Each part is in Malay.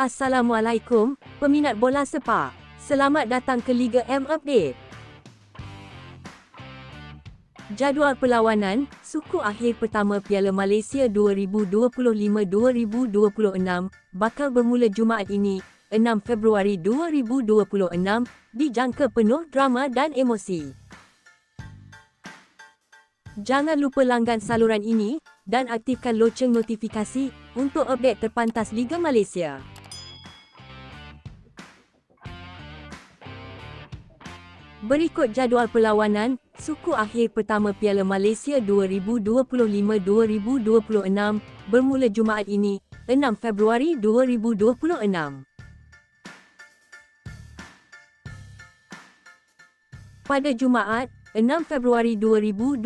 Assalamualaikum, peminat bola sepak. Selamat datang ke Liga M Update. Jadual perlawanan, suku akhir pertama Piala Malaysia 2025-2026 bakal bermula Jumaat ini, 6 Februari 2026, dijangka penuh drama dan emosi. Jangan lupa langgan saluran ini dan aktifkan loceng notifikasi untuk update terpantas Liga Malaysia. Berikut jadual perlawanan, suku akhir pertama Piala Malaysia 2025-2026 bermula Jumaat ini, 6 Februari 2026. Pada Jumaat, 6 Februari 2026,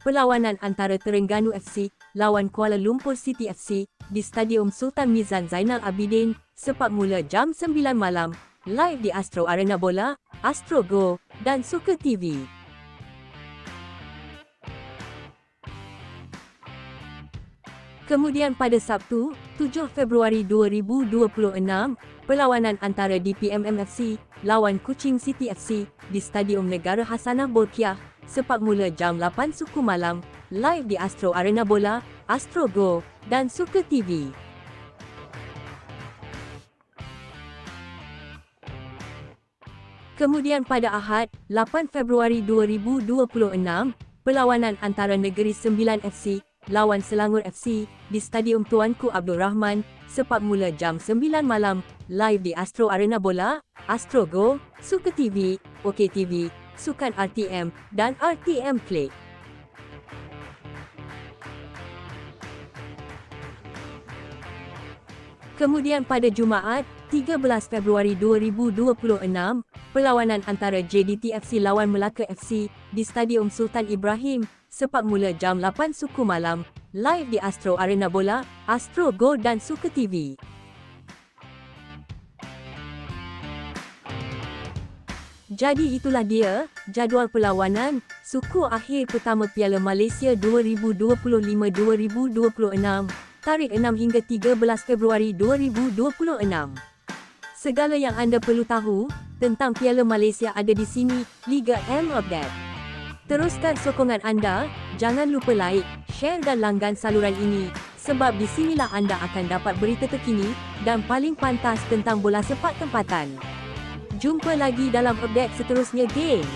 perlawanan antara Terengganu FC lawan Kuala Lumpur City FC di Stadium Sultan Mizan Zainal Abidin sepak mula jam 9 malam live di Astro Arena Bola, Astro Go dan Suka TV. Kemudian pada Sabtu, 7 Februari 2026, perlawanan antara DPMM FC lawan Kuching City FC di Stadium Negara Hasanah Bolkiah sepak mula jam 8 suku malam live di Astro Arena Bola, Astro Go dan Suka TV. Kemudian pada Ahad, 8 Februari 2026, perlawanan antara Negeri Sembilan FC lawan Selangor FC di Stadium Tuanku Abdul Rahman sepak mula jam 9 malam live di Astro Arena Bola, Astro Go, Suka TV, OK TV, Sukan RTM dan RTM Play. Kemudian pada Jumaat, 13 Februari 2026, perlawanan antara JDT FC lawan Melaka FC di Stadium Sultan Ibrahim, sepak mula jam 8 suku malam, live di Astro Arena Bola, Astro Go dan Suka TV. Jadi itulah dia, jadual perlawanan, suku akhir pertama Piala Malaysia 2025-2026, tarikh 6 hingga 13 Februari 2026. Segala yang anda perlu tahu tentang Piala Malaysia ada di sini, Liga M Update. Teruskan sokongan anda, jangan lupa like, share dan langgan saluran ini sebab di sinilah anda akan dapat berita terkini dan paling pantas tentang bola sepak tempatan. Jumpa lagi dalam update seterusnya, geng.